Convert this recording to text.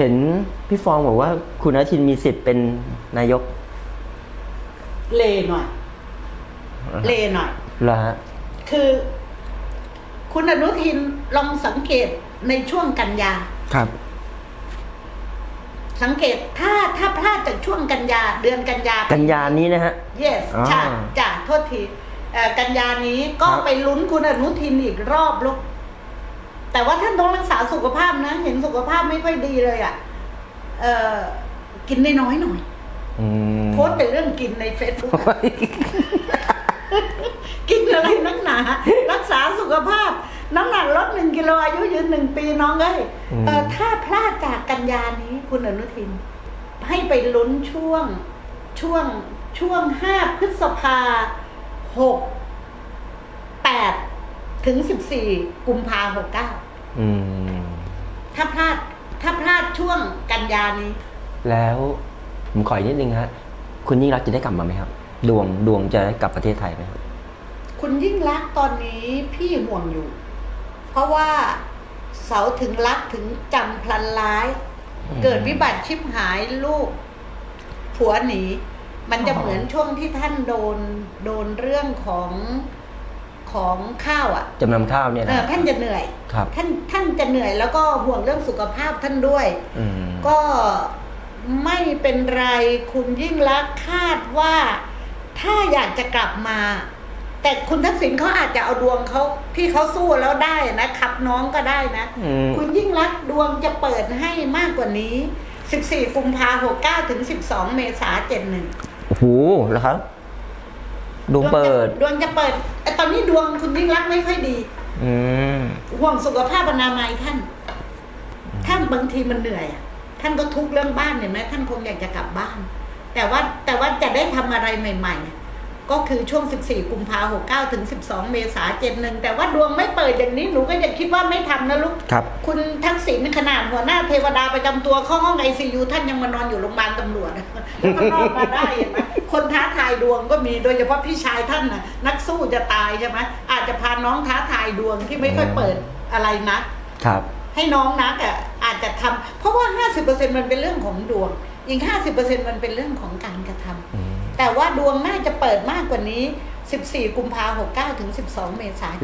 เห็นพี่ฟองบอกว่าคุณอนุทินมีสิทธิ์เป็นนายก เลหน่อย เลหน่อยเหรอฮะคือ คุณอนุทินลองสังเกตในช่วงกันยา ครับ สังเกตถ้าถ้าพลาดจากช่วงกันยา เดือนกันยากันยานี้นะฮะ yes อ่าใช่จ้ะโทษทีเอ่อกันยานี้ก็ครับไปลุ้นคุณอนุทินอีกรอบลูก แต่ว่าท่านต้องรักษาสุขภาพนะ เห็นสุขภาพไม่ค่อยดีเลยอะ่ะ เอ่อกินได้น้อยหน่อยอืมโพสต์แต่เรื่องกินในเฟซบุ๊ก กินอะไรนักหนา รักษาสุขภาพ น้ำหนักลดหนึ่งกิโลอายุยืนหนึ่งปีน้องเอ้ยอืม เออถ้าพลาดจากกันยานี้คุณอนุทิน ให้ไปลุ้นช่วงช่วงช่วงห้าพฤษภาหกแปดถึงสิบสี่กุมภาหกเก้า อืม ถ้าพลาดถ้าพลาดช่วงกันยานี้แล้วผมขออีกนิดนึงฮะคุณยิ่งรักษณ์จะได้กลับมาไหมครับ ดวงดวงจะได้กลับประเทศไทยไหมครับคุณยิ่งรักษณ์ตอนนี้พี่ห่วงอยู่ เพราะว่าเสาถึงรักถึงจำพลันร้ายอืมเกิดวิบัติชิบหายลูก ผัวหนี มันจะอ๋อเหมือนช่วงที่ท่านโดนโดนเรื่องของ ของข้าวอะจำนำข้าวเนี่ยเอนะอท่านจะเหนื่อยครับ ท่านท่านจะเหนื่อยแล้วก็ห่วงเรื่องสุขภาพท่านด้วย อืมก็ไม่เป็นไรคุณยิ่งรักษณ์คาดว่าถ้าอยากจะกลับมา แต่คุณทักษิณเขาอาจจะเอาดวงเขาที่เขาสู้แล้วได้นะขับน้องก็ได้นะ อืมคุณยิ่งรักษณ์ดวงจะเปิดให้มากกว่านี้ 14กุมภาหกเก้าถึง 12 เมษาเจ็ดหนึ่ง โอ้โหแล้วครับ ดวงเปิด ดวงจะเปิดไอ้ตอนนี้ดวงคุณยิ่งรักษณ์ไม่ค่อยดี อืม ห่วงสุขภาพอนามัยท่าน ท่านบางทีมันเหนื่อยอะท่านก็ทุกข์เรื่องบ้านเห็นไหมท่านคงอยากจะกลับบ้าน แต่ว่าแต่ว่าจะได้ทำอะไรใหม่ ๆ ก็คือช่วง 14 กุมภาหกเก้าถึง 12 เมษาเจ็ดหนึ่งแต่ว่าดวงไม่เปิดอย่างนี้หนูก็อย่าคิดว่าไม่ทำนะลูกครับ คุณทักษิณขนาดหัวหน้าเทวดาประจำตัวเข้าห้องไอซียูท่านยังมานอนอยู่โรงพยาบาลตำรวจแล้วก็รอดมาได้เห็นไหมคนท้าทายดวงก็มีโดยเฉพาะพี่ชายท่านน่ะนักสู้จะตายใช่ไหมอาจจะพาน้องท้าทายดวงที่ไม่ค่อยเปิดอะไรนะครับ ให้น้องนักอะอาจจะทำเพราะว่า 50%มันเป็นเรื่องของดวง อีกห้าสิบเปอร์เซ็นต์มันเป็นเรื่องของการกระทำ แต่ว่าดวงน่าจะเปิดมากกว่านี้สิบสี่กุมภาหกเก้าถึงสิบสองเมษายน